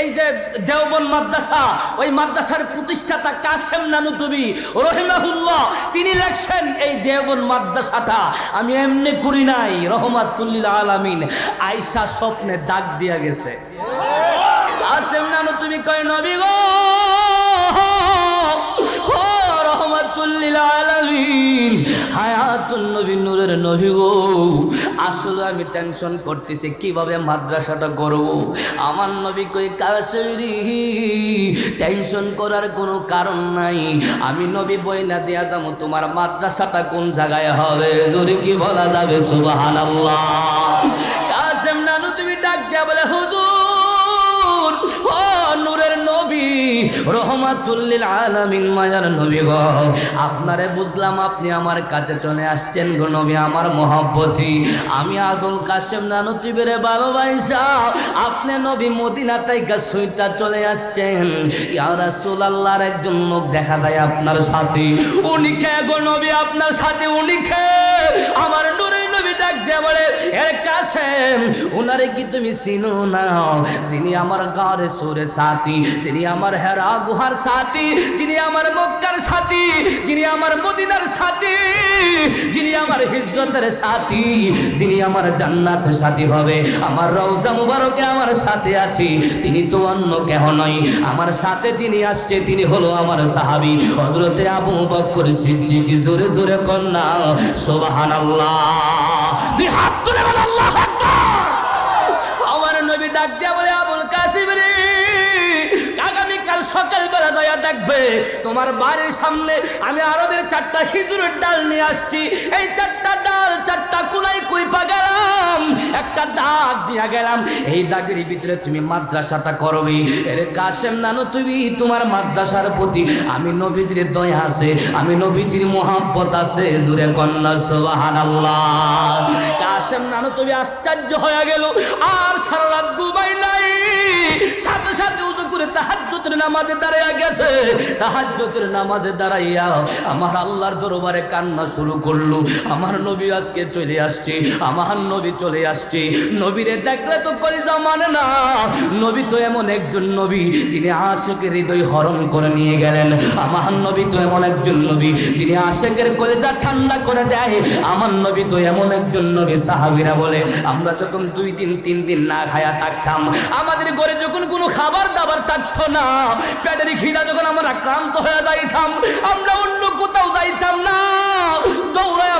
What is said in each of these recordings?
এই যে দেওবন মাদ্রাসা, ওই মাদ্রাসার প্রতিষ্ঠাতা কাসেম নানুতুবি, রহিমাহুল্লাহ, তিনি লেখছেন এই দেওবন মাদ্রাসাটা, আমি এমনি করি নাই, রহমাতুল্লিল আলামিন। আয়সা স্বপ্নে দাগ দিয়া গেছে। কাসেম নানু তুমি কয়, নবী গো আমি নবী কোনো কারণ নাই। আমি নবী বইনা দিয়া যাব, তোমার মাদ্রাসাটা কোন জায়গায় হবে? জোরে কি বলা যাবে? সুবহানাল্লাহ। নানু, তুমি ডাক দিয়া বলে, হুজুর, ও নূরের রহমাতুল্লিল আলামিন মায়ার নবী আপনারে বুঝলাম আপনি আমার কাছে চলে আসছেন গো নবী, আমার মহব্বতী। আমি আগুন কাশেম নানু তিবেরে ভালোবাসা। আপনি নবী মদিনা তাইকা সুইটা চলে আসছেন। ইয়া রাসূলুল্লাহর একজন লোক দেখা যায় আপনার সাথে। উনি কে গো নবী আপনার সাথে? উনি কে? আমার নূরের নবী ডাক দিয়ে বলে, এর কাশেম, উনারে কি তুমি চিনো না? যিনি আমার গাঁরে সুরে সাথী, যিনি আমার হেরা গুহার সাথী, যিনি আমার মক্কার সাথী, যিনি আমার মদিনার সাথী, যিনি আমার হিজরতের সাথী, যিনি আমার জান্নাত সাথী হবে। আমার রওজা মুবারকে আমার সাথে আছি, তিনি তো অন্য কেহ নয়। আমার সাথে যিনি আসছে, তিনি হলো আমার সাহাবী, হযরতে আবু বকর সিদ্দিক। জোরে জোরে কন্যা, সুবহানাল্লাহ। দুই হাত তুলে বল, আল্লাহু আমার নবী ডাক দিয়া বলে, আবুল কাসিম রে আগামীকাল সকালবেলা যাইয়া দেখবে, তোমার বাড়ির সামনে আমি আরবের চারটা খেজুরের ডাল নিয়ে আসছি। এই চারটা ডাল, চারটা কুলাই কুইপা গেলাম? একটা দাগ দিয়া গেলাম। এই দাগের ভিতরে তুমি মাদ্রাসাটা করবে। এর কাশেম নানো, তুমি তোমার মাদ্রাসার প্রতি আমি নবীজির দয়া আছে, আমি নবীজির মোহাব্বত আছে, জুরে কন্যা সুবহানাল্লাহ। কাশেম নানো, তুমি আশ্চর্য হয়ে গেল। আর সারা রাত ঘুমাই নাই সাথে মানে নবী তো এমন একজন নবী যিনি আশেকের হৃদয় হরণ করে নিয়ে গেলেন। আমার নবী তো এমন একজন নবী যিনি কলিজা ঠান্ডা করে দেয়। আমার নবী তো এমন একজন নবী, সাহাবীরা বলে, আমরা যখন দুই দিন, তিন দিন না খায়া থাকতাম, আমাদের ঘরে যখন কোনো খাবার দাবার থাকতো না, পেটের খিদা যখন আমরা আক্রান্ত হয়ে যাইতাম, আমরা অন্য কোথাও যাইতাম না। দৌড়ায়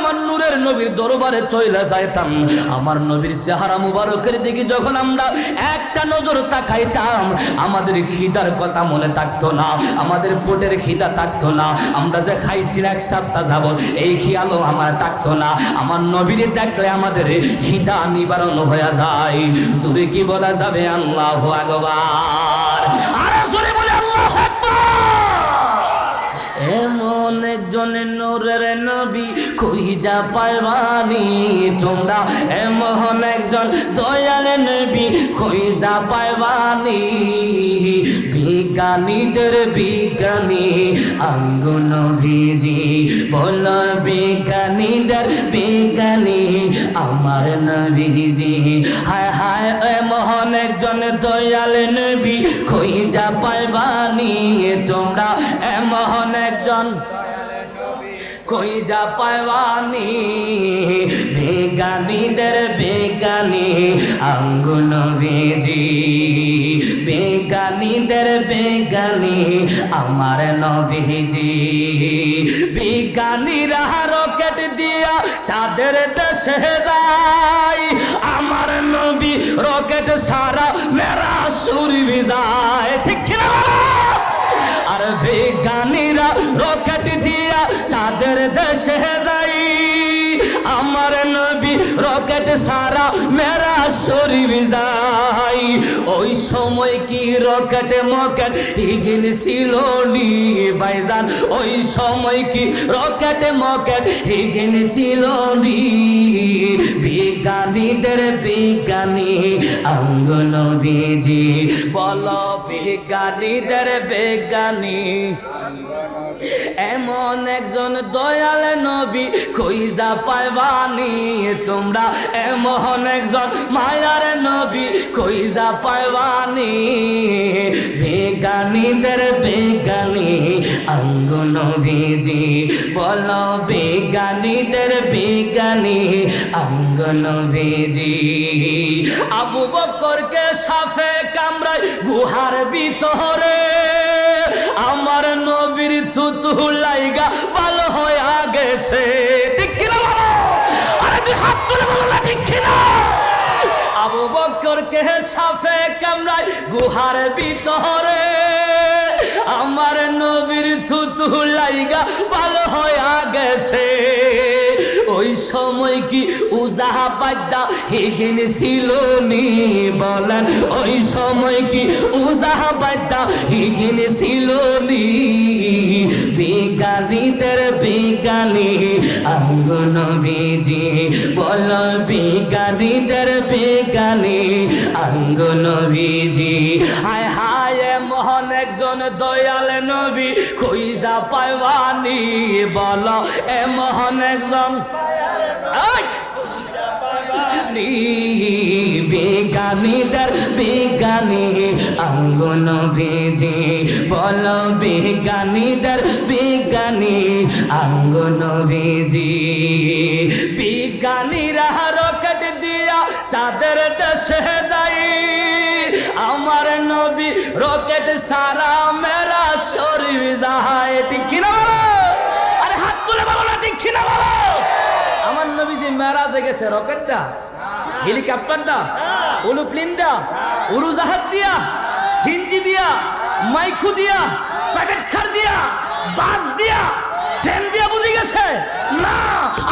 আমাদের পেটের খিদা থাকতো না। আমরা যে খাইছিলাম এক সপ্তাহ যাব এই খেয়ালও আমার থাকতো না। আমার নবীর দেখলে আমাদের খিদা নিবারণ হয়ে যায়। সুরে কি বলা যাবে? আল্লাহ আকবার। আরে সুরে বলে আল্লাহ একজন নূরের নবী কইজা পাইবানি? তোমরা এমন একজন দয়াল নবী কইজা পাইবানি? বিজ্ঞানীদের বিজ্ঞানী আঙ্গুন ভিজি বল বিজ্ঞানীদের বিজ্ঞানী আমার নবীজি। হায় হায়, এমন একজন দয়াল নবী কইজা পাইবানি? তোমরা এমন একজন কই যা পাইবানি বেগানীদের বেগানি, আঙ্গুল বেজি। বেগানীদের বেগানি, আমার নবীজি। বিজ্ঞানীরা রকেট দিয়া চাঁদের দেশে যায় আমার নবী রকেট সারা মেরা সুরবি যায় ঠিক? আর বিজ্ঞানীরা সারা মেরা শরীর যাই। ওই সময় কি রকেট মকেট হিগিন ছিল নি ভাইজান ওই সময় কি রকেট মকেট হিগিন ছিল নি? বিজ্ঞানীদের বিজ্ঞানী আঙ্গুল বিজি বল বিজ্ঞানীদের বিজ্ঞানী। এমন একজন দয়াল নবী কইজা পাইবানি, তোমরা এমন একজন মায়ার নবী কইজা পাইবানি। বেগানিদের বেগানি আঙ্গন ভিজি বলো বেগানিদের বেগানি আঙ্গন ভিজি আবু বকরকে সাফে কামড়ায় গুহার ভিতরে, আমার নবীর তুতু লাইগা ভালো হয়ে গেছে। ঠিক কিনা বলো সাফে কামরায় গুহার আমার নবীর থুতু লাইগা ভালো হয়ে গেছে। ওই সময় কি উজাহা পাদ্দা হিগিন ছিল নি বলেন ওই সময় কি উজাহা পাদ্দা হিগিন ছিল নি বিজ্ঞানীদের বিজ্ঞানী আঙ্গন বিজি বল বিজ্ঞানীদের বিজ্ঞানী আঙ্গন বিজি হায় হায় মহান একজন দয়াল নবী খুইজা পাইবানি বল, এ মহান একজন! নি বিজ্ঞানীদের বিজ্ঞানী আঙ্গন বেজে বল বিজ্ঞানীদের বিজ্ঞানী আঙ্গন বেজে বিজ্ঞানীরা রকেট দিয়া চাঁদের দেশে যাই। আমার নবী রকেট সারা মেরা শরীর যাহায় কিনা আরে হাত তুলে বলো না, ঠিক আমার নবী যে মেরাজে গেছে রকেটটা। হেলিকপ্টারটা উলুপ্লিনটা উড়োজাহাজ দিয়া সিনজি দিয়া মাইকু দিয়া, প্যাকেট খার দিয়া, বাস দিয়া, ট্রেন দিয়া বুঝে গেছে? না,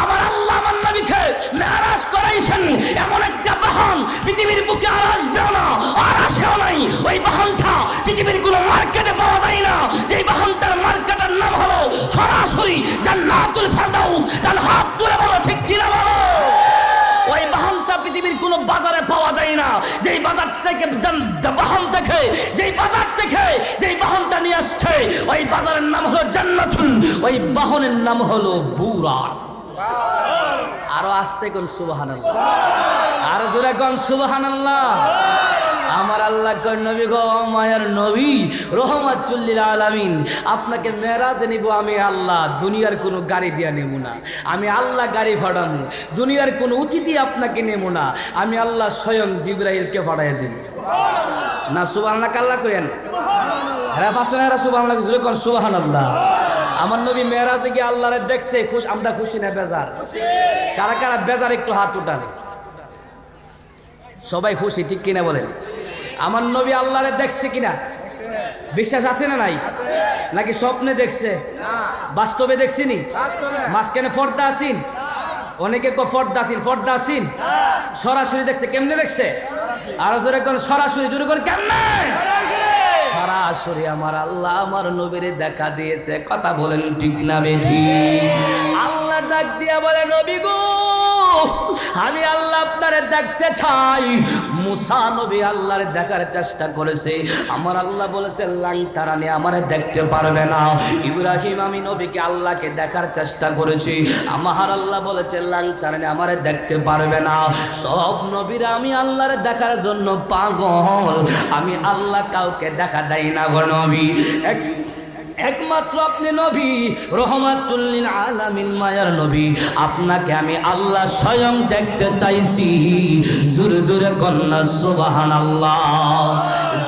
আমার আল্লাহ আমার নবীকে মেরাজ করাইছেন। এমন একটা বাহন পৃথিবীর বুকে আর আসবেও না, আর আসেও নাই। ওই বাহনটা পৃথিবীর কোনো মার্কেটে পাওয়া যায় না। যেই বাহনটার মার্কেটের নাম হলো সরাসরি জান্নাতুল ফেরদাউস তার বাজার থেকে বাহন থেকে যেই বাজার থেকে যেই বাহনটা নিয়ে আসছে, ওই বাজারের নাম হলো জান্নাতুল, ওই বাহনের নাম হলো বুরা আরও আসতে কোন সুবাহান আরও জোরে কোন সুবাহান আমার আল্লাহ কর নবী গো মায়ার নবী রহমাতুল্লিল আলামিন আপনাকে মেরাজে নিব আমি আল্লাহ দুনিয়ার কোনো গাড়ি দিয়া নেব না। আমি আল্লাহ গাড়ি ভাড়াবো দুনিয়ার কোনো অতিথি আপনাকে নেব না। আমি আল্লাহ স্বয়ং জিব্রাইলকে ভাড়াই দেব। না সুবাহ কাল্লা কইেন হ্যাঁ পাঁচশো হেরা সুবাহ জুড়ে কর সুবাহান আল্লাহ আমার নবী মেয়েরাজে গিয়ে আল্লাহরে দেখছে, খুশ আমরা খুশি না, বেজার। কারা কারা বেজার, একটু হাত উঠান সবাই খুশি, ঠিক কিনা বলেন? আমার নবী আল্লাহরে দেখছে কিনা? বিশ্বাস আছে না নাই? নাকি স্বপ্নে দেখছে? বাস্তবে দেখছিনি? মাঝখানে ফর্দা আসিন অনেকে ক ফর্দা আসিন ফর্দা আসিন সরাসরি দেখছে, কেমনে দেখছে? আরও জোরে কোন, সরাসরি, জোরে কেমনে? সরাসরি আমার আল্লাহ আমার নবীরে দেখা দিয়েছে। কথা বলেন ঠিক না বেঠি ডাক দিয়া বলে, নবী গো, আমি আল্লাহ আপনারে দেখতে চাই। মুসা নবী আল্লাহরে দেখার চেষ্টা করেছে। আমার আল্লাহ বলেছে লাং তারানি আমারে দেখতে পারবে না। ইব্রাহিম আমি নবীকে আল্লাহকে দেখার চেষ্টা করেছি। আমার আল্লাহ বলেছে লাং তারানি আমারে দেখতে পারবে না। সব নবীরা আমি আল্লাহরে দেখার জন্য পাগল। আমি আল্লাহ কাউকে দেখা দেয় না গো নবী। এক একমাত্র আপনি নবী রহমাতুল্লিল আলামিন, মায়ার নবী। আপনাকে আমি আল্লাহ স্বয়ং দেখতে চাইছি। জোরে জোরে কন্যা সুবাহান আল্লাহ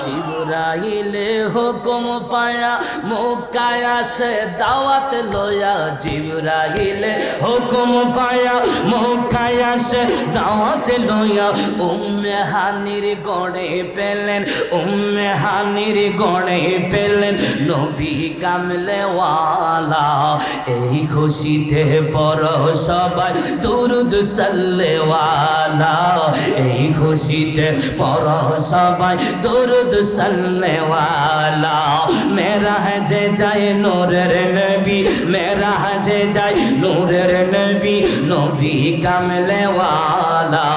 জিবরাইলে হুকুম পায়া মুকায় আসে দাওয়াত লয়া। জিবরাইলে হুকুম পায়া মুকায় আসে দাওয়াত লয়া। উম্মে হানির গড়ে পেলেন, উম্মে হানির গড়ে পেলেন। নবী কামলে ওয়ালা এই খুশিতে পর সবাই দুরুদ সাল্লেওয়ালা, এই খুশিতে পর সবাই দুরুদ সাল্লেওয়ালা। মেরা যে যায় নূরের নবী, মেরা যে যায় নূরের নবী নবী কামলেওয়ালা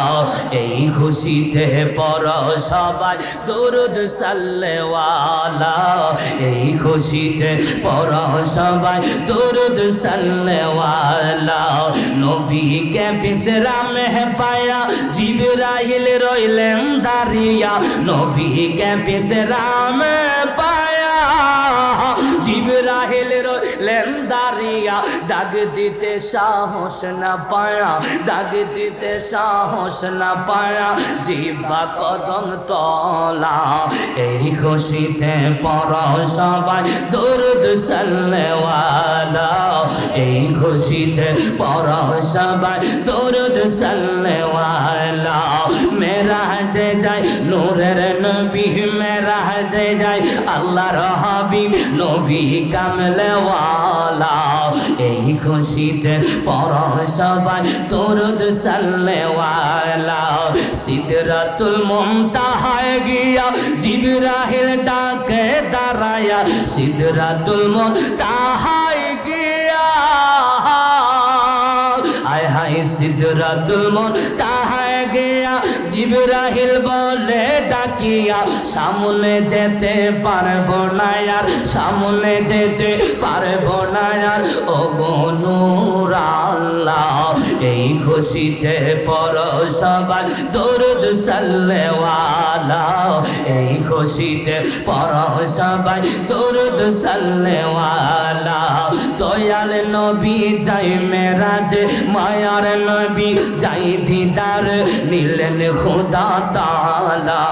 এই খুশিতে পর সবাই দুরুদ সাল্লেওয়ালা, এই খুশিতে পর সবাই দুরুদ সাল্লেওয়ালা। নবীকে বিশ্রামে পায়া জিবরাইল রইলেন দাঁড়িয়া। নবীকে বিশ্রামে লেন্দারিয়া, ডাক দিতে সাহস না পায়া, ডাক দিতে সাহস না পায়া জিব্বা কদম তলা, এই খুশিতে পর সবাই দরুদ সাল্লেওয়ালা, এই খুশিতে পর সবাই দরুদ সাল্লেওয়ালা, মেরা যে যায় নূরের নবী, মেরা যে যায় আল্লাহর হাবিব নবী কামলেওয়ালা, এই খুশিতে পর সবাই দরুদ সাল্লেওয়ালা। সিদরাতুল মুমতাহায় গিয়া জিবরাহিল ডাকে দাঁড়ায়া, সিদরাতুল মুমতাহায় গিয়া। আয় হায় সিদরাতুল মুমতাহায় জিবরাহিল বলে ডাকিয়া সামনে যেতে পারব না আর সামনে যেতে পারব না আর। ও গনুর আল্লাহ, এই খুশিতে পর সবাই দরুদ সাল্লেওয়ালা এই খুশিতে পর সবাই দরুদ সাল্লেওয়ালা দয়াল নবী যাই মেরাজে, মায়ার নবী যাই দিদার, নিলেন খুদা তালা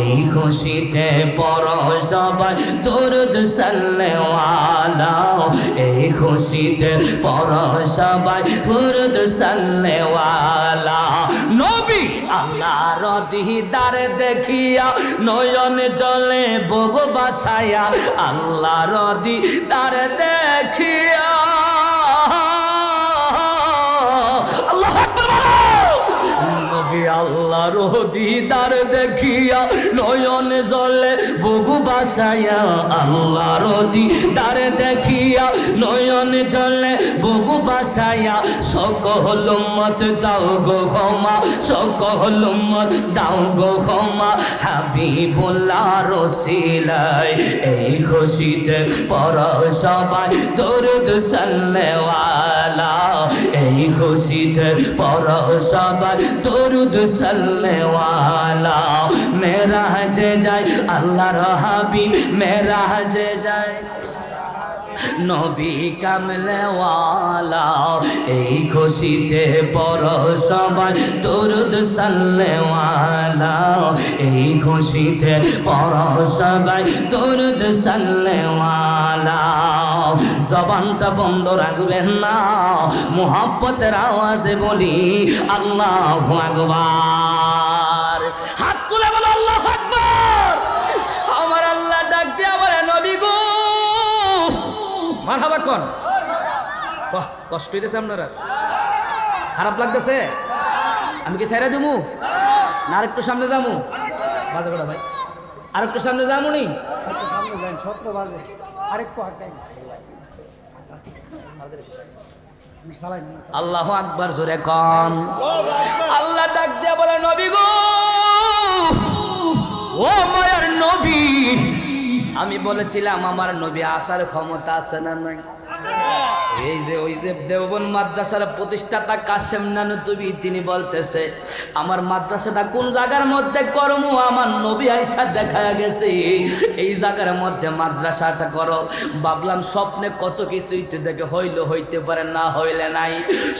এই খুশিতে পর সবাই, দরুদ সাল্লেওয়ালা, এই খুশিতে পর সবাই, দরুদ সাল্লেওয়ালা। নবী আল্লাহর দিদার দেখিয়া নয়ন জলে বগ বাসায়া, আল্লাহর দিদার দেখিয়া আল্লাহর দিদার দেখিয়া নয়ন জলে বগু বাসায়া আল্লাহর দিদার দেখিয়া নয়ন জলে বগু বাসায়া সকল মত দাও গো ক্ষমা, সকল মত দাও গো ক্ষমা। হাবিবুল্লাহ রসিলাই, এই খুশিতে পর সবাই দরুদ সাল্লেওয়ালা। এই খুশিতে পর সবাই দরুদ সাল্লেওয়ালা মেরা যে যায় আল্লাহর হাবিব মেরা যে যায় নবী কামলেওয়ালা, এই খুশিতে পর সবাই দরুদ সাল্লেওয়ালা, এই খুশিতে পর সবাই দরুদ সাল্লেওয়ালা। জবানটা বন্ধ রাখবেন না, মোহাব্বতের আওয়াজে বলি, আল্লাহ আকবার। মার হাবার কন? বাহ, কষ্ট হইতেছে আপনারা খারাপ লাগতেছে? আমি কি সাইরা দেবো না আরেকটু সামনে বাজে কটা ভাই। আরেকটু সামনে যাব নি একটু সামনে যান সতেরো বাজে। আরেকটু আগে আল্লাহ আকবার জোরে কন। আল্লাহ ডাক দিয়া বলে নবী গো! ও মায়ার নবী আমি বলেছিলাম আমার নবী আসার ক্ষমতা আছে না নাই? এই যে, ওই যে দেওবন মাদ্রাসার প্রতিষ্ঠাতা কাশেম নানু তুমি তিনি বলতেছে, আমার মাদ্রাসাটা কোন জায়গার মধ্যে কর্ম? আমার নবী আইসা দেখা গেছে। এই জায়গার মধ্যে মাদ্রাসাটা করো। ভাবলাম, স্বপ্নে কত কিছুই তো দেখে হইল, হইতে পারে না, হইলে নাই।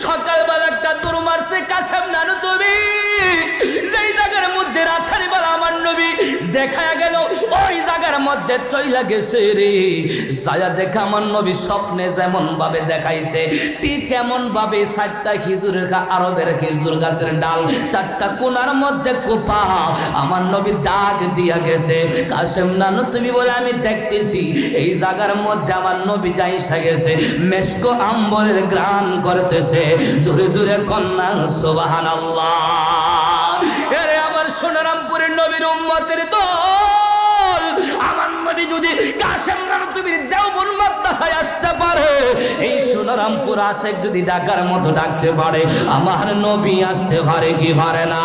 সকালবেলা একটা দূর মারছে কাশেম নানু তুমি যেই জায়গার মধ্যে রাখারি বেলা আমার নবী দেখা গেল, ওই জায়গার মধ্যে চইলা গেছে রে। যায়া দেখা আমার নবী স্বপ্নে যেমন ভাবে দেখাইছে। ঠিক কেমন ভাবে চারটা খিজুরের আরবের খিজুর গাছের ডাল, চারটা কোনার মধ্যে কোপা, আমার নবী দাগ দিয়া গেছে। কাশেম নানু, তুমি বলে, আমি দেখতেছি, এই জায়গার মধ্যে আমার নবী যাইসা গেছে, মেশকো আম্বরের গ্রান করতেছে। জোরে জোরে কন্যা সোবাহান আল্লাহ আমার সোনারামপুরের নবীর উম্মতের দল! নবী যদি আসতে পারে, এই যদি ডাকার মতো ডাকতে পারে, আমার নবী আসতে পারে কি পারে না?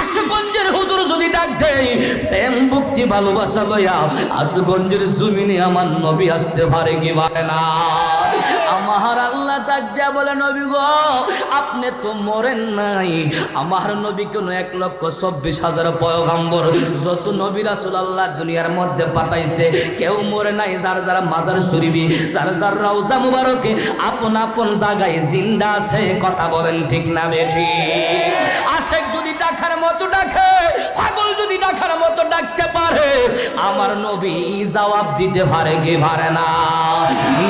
আশুগঞ্জের হুজুর যদি ডাক দেয়, প্রেম, ভক্তি, ভালোবাসা লইয়া আশুগঞ্জের জমিনে আমার নবী আসতে পারে কি পারে না? আমার ডাক দেয়া বলে, নবী গো, আপনি তো মরেন নাই। আমার নবী কোনো এক লক্ষ চব্বিশ হাজার পয়গম্বর। যত আল্লাহ দুনিয়ার মধ্যে পাঠাইছে, কেউ মরে নাই। যার যারা মাজার যার যার রওজা মুবারকে, আপন আপন জায়গায় জিন্দা আছে। কথা বলেন ঠিক না বেঠি আশেক যদি ডাকার মতো ডাকে, পাগল যদি আমার নবী জবাব দিতে পারে কে পারে না?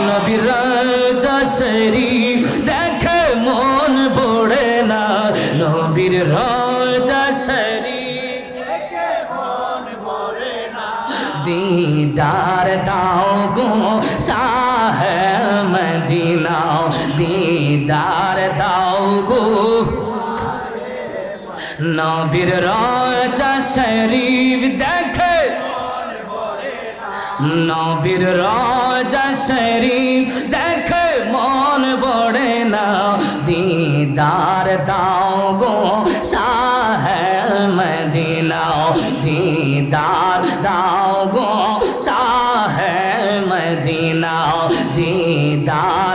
নবীর রজশরী দেখে মন পড়ে না। নবীর রজশরী দিদার দাও গো শাহ মদিনা। দিদার দাও গো নবীর রজশরী নবীর রাজা শরীফ, দেখে মন বড়ে না। দিদার দাও গো শাহ মদিনাও দিদার দাও গো শাহ মদিনাও দিদার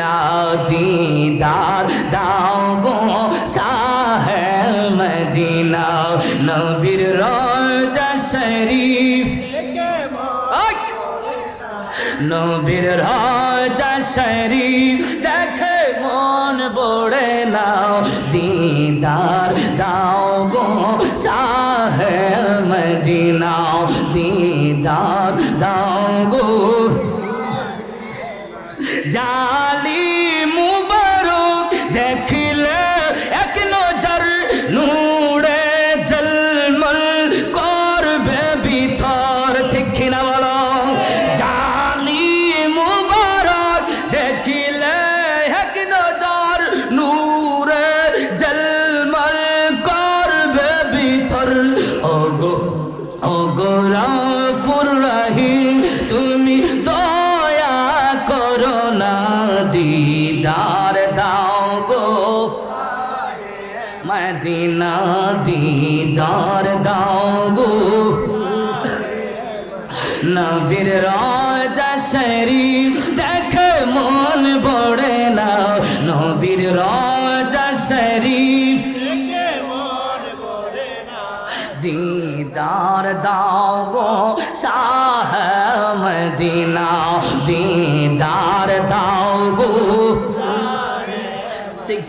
মদিনা দিদার, দাও গো শাহ মদিনা, নবীর রাজা শরীফ! নবীর রাজা শরীফ, দেখে মন বড়ে নাও। দিদার, দাও গো শাহ মদিনা। দিদার, দাও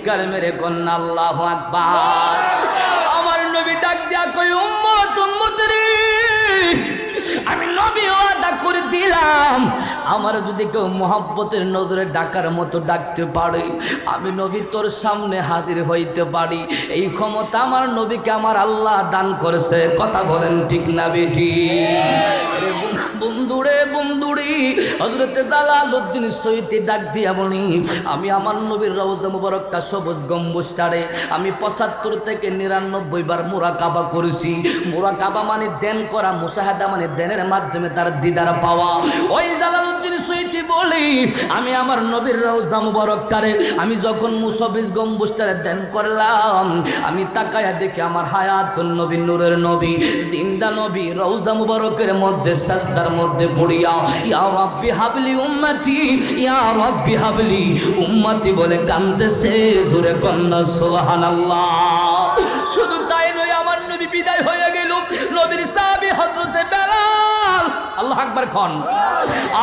শিকার মেরে কন্যা আল্লাহ আকবার। আমার নবী ডাক দিয়া কই উম্মত উম্মত রে। আমি নবী ওয়াদা করে দিলাম। আমার যদি কেউ মোহাব্বতের নজরে ডাকার মতো ডাকতে পারে, আমি নবী তোর সামনে হাজির হইতে পারি। এই ক্ষমতা আমার নবীকে আমার আল্লাহ দান করেছে। কথা বলেন ঠিক না বেটি? বন্ধু- বন্ধুরে বন্ধুরে হজরতে জালালউদ্দিন সৈতি ডাক দিয়া বলি, আমি আমার নবীর রওজা মুবারকটা সবুজ গম্বুজটারে, আমি পঁচাত্তর থেকে নিরানব্বই বার মোরা কাবা করেছি। মোরা কাবা মানে দেন করা মুসাহাদা মানে দেনের মাধ্যমে তার দিদার পাওয়া। ওই জালালউদ্দিন সৈতি বলি, আমি আমার নবীর রওজা মুবারকটারে আমি যখন মুসবিজ গম্বুজটারে দেন করলাম, আমি তাকায়া দেখি আমার হায়াত নবী, নূরের নবী, জিন্দা নবী রওজা মুবারকের মধ্যে, সাজদার মধ্যে পড়িয়া, ইয়া রাব্বি হাবলি উম্মতি, ইয়া রাব্বি হাবলি উম্মতি বলে কাঁদতেছে, জোরে কন্যা, সুবহানাল্লাহ। শুধু তাই নয়, আমার নবী বিদায় হয়ে গেল, নবীর সাহাবী হযরতে বেলাল আল্লাহ আকবার খন।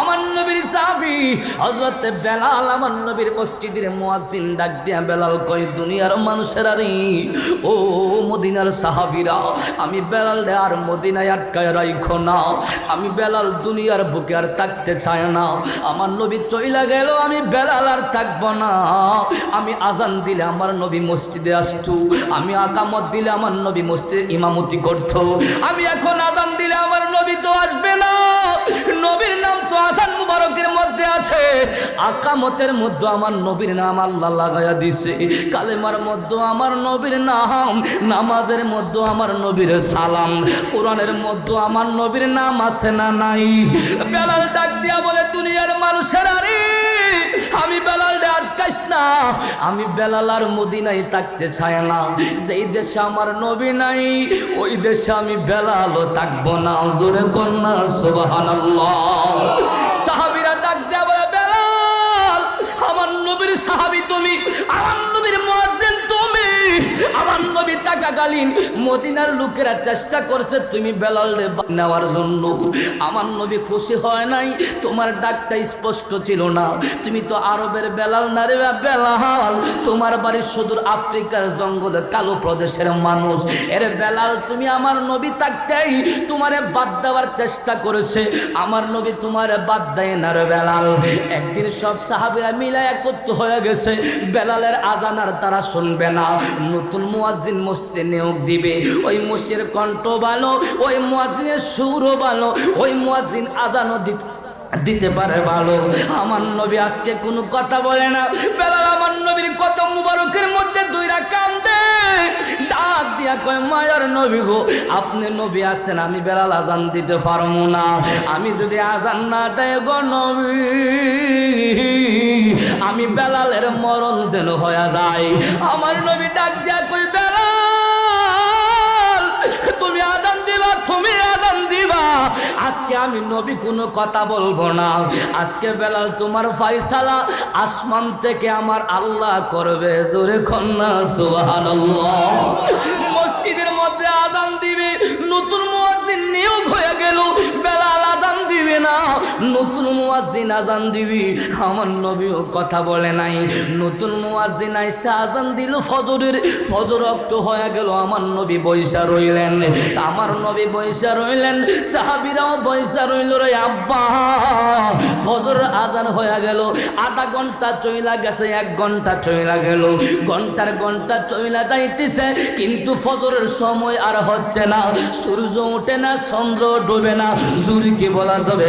আমার নবীর সাহাবী হযরতে বেলাল আমার নবীর মসজিদের মুয়াজ্জিন ডাক দিয়া বেলাল কয়, দুনিয়ার মানুষেরা রে, ও মদিনার সাহাবীরা, আমি বেলাল রে আর মদিনায় আটকায় রাইখো না। আমি বেলাল দুনিয়ার বুকে আর থাকতে চায় না। আমার নবী চইলা গেল, আমি বেলাল আর থাকব না। আমি আজান দিলে আমার নবী মসজিদে আসতো। আমি আকামত দিলে আমার নবী মসজিদে ইমামতি করত। আমি এখন আজান দিলে আমার নবী তো আসবে না। নবীর নাম তো আসান মুবারকের মধ্যে আছে। আকামতের মধ্যে আমার নবীর নাম আল্লাহ লাগাইয়া দিছে। কালেমার মধ্যে আমার নবীর নাম, নামাজের মধ্যে আমার নবীর সালাম, কোরআনের মধ্যে আমার নবীর নাম আছে না নাই? বেলাল ডাক দিয়া বলে, দুনিয়ার মানুষের আরে আমি বেলাল আটকাইস না। আমি বেলাল আর মদিনায় থাকতে চায় না। যেই দেশে আমার নবী নাই, ওই দেশে আমি বেলালও থাকব না। জোরে কন্যা সুবহানাল্লাহ। সাহাবীরা ডাক দেয়া বলে, বেলাল, আমার নবীর সাহাবী তুমি, আমার নবীর মুয়াজ্জিন তুমি, আমার নবী টাকাকালীন মদিনার লোকেরা চেষ্টা করছে, তুমি বেলাল রে নেওয়ার জন্য। আমার নবী খুশি হয় নাই। তোমার ডাকটা স্পষ্ট ছিল না। তুমি তো আরবের বেলাল না রে বেলাল। তোমার বাড়ি সুদূর আফ্রিকার জঙ্গলে কালো প্রদেশের মানুষ। এর বেলাল, তুমি আমার নবী থাকতেই তোমারে বাদ দেওয়ার চেষ্টা করেছে। আমার নবী তোমার বাদ দেয় না রে বেলাল। একদিন সব সাহাবিরা মিলে একত্র হয়ে গেছে। বেলালের আজান আর তারা শুনবে না। নতুন মুয়াজ্জিন মসজিদে নিয়োগ দিবে। ওই মসজিদের কণ্ঠ ভালো, ওই মুয়াজ্জিনের সুরও ভালো, ওই মুয়াজ্জিন আজানও দিতে দিতে পারে ভালো। আমার নবী আজকে কোনো কথা বলে না। বেলাল, আমার নবীর কত মুবারকের মধ্যে দুইরা কান্দে। ডাক দিয়া কয়, মায়ার নবী গো, আপনি নবী আছেন, আমি বেলাল আজান দিতে পারব না। আমি যদি আজান না দেয় গো নবী, আমি বেলালের মরণ যেন হয়ে যায়। আমার নবী ডাক দিয়া আজকে আমি নবী কোনো কথা বলব না। আজকে বেলাল তোমার ফাইসালা আসমান থেকে আমার আল্লাহ করবে। জোরে খন্না সুবহানাল্লাহ। মসজিদের মধ্যে আজান দিবে না, নতুন মুয়াজ্জিন আজান দিবি। আমার নবীও কথা বলে নাই। নতুন মুয়াজ্জিন আইসা আজান দিল ফজরের। ফজর রক্ত হয়ে গেল, আমার নবী বৈশা রইলেন। আমার নবী বৈশা রইলেন, সাহাবিরাও বৈশা রইল রে আব্বা। ফজর আজান হয়ে গেল, আধা ঘণ্টা চইলা গেছে, এক ঘণ্টা চইলা গেল। ঘণ্টার ঘণ্টা চইলা যাইতেছে, কিন্তু ফজরের সময় আর হচ্ছে না। সূর্য ওঠে না, চন্দ্র ডোবে না। জুরিকে বলা যাবে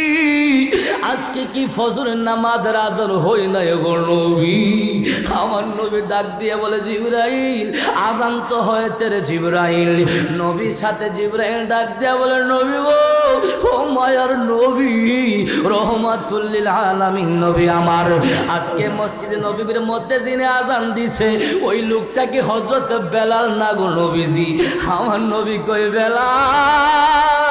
আজকে কি ফজরের নামাজ আজান হই নাই গো নবী? আমার নবী ডাক দিয়ে বলে, জিব্রাইল, আজান তো হয়েছে রে জিব্রাইল। নবীর সাথে জিব্রাইল ডাক দিয়ে বলে, নবী গো, ও মায়ার নবী রহমাতুল্লিল আলামিন নবী আমার। আজকে মসজিদে নবীর মধ্যে যিনি আজান দিছে, ওই লোকটাকে হজরত বেলাল না গো নবীজি? আমার নবী কই বেলাল?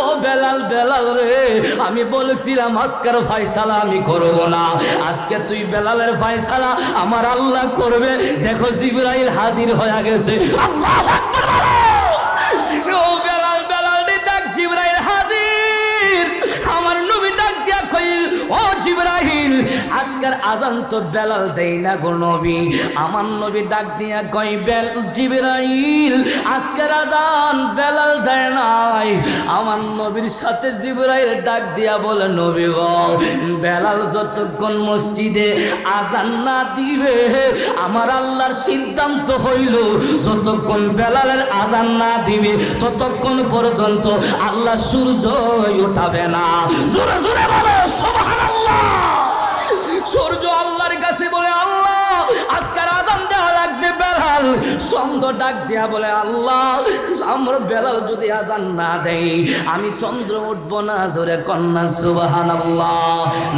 ও বেলাল বেলাল রে, আমি বলেছিলাম, আজকের ফাইসালা আমি করব না। আজকে তুই বেলালের ফাইসালা আমার আল্লাহ করবে। দেখো জিব্রাইল হাজির হয়ে গেছে। আল্লাহু। ও বেলাল বেলাল! আজকের আজান তো বেলাল দেই না গো নবী। আমার নবী ডাক দিয়া কই বেল জিব্রাইল, আজকের আজান বেলাল দেয় নাই। আমার নবীর সাথে জিব্রাইল ডাক দিয়া বলে, নবী গো, বেলাল যতক্ষণ মসজিদে আজান না দিবে, আমার আল্লাহর সিদ্ধান্ত হইল, যতক্ষণ বেলালের আজান না দিবে, ততক্ষণ পর্যন্ত আল্লাহ সূর্য ওঠাবে না। জোরে জোরে বলো, সুবহানাল্লাহ! সূর্য আল্লাহর কাছে বলে, আল্লাহ, আজকের আজান দেওয়া লাগবে বেলাল। চন্দ্র ডাক দেওয়া বলে, আল্লাহ, আমরা বেলাল যদি আজান না দেয়, আমি চন্দ্র উঠবো না, জোরে কন্যা, সুবহানাল্লাহ।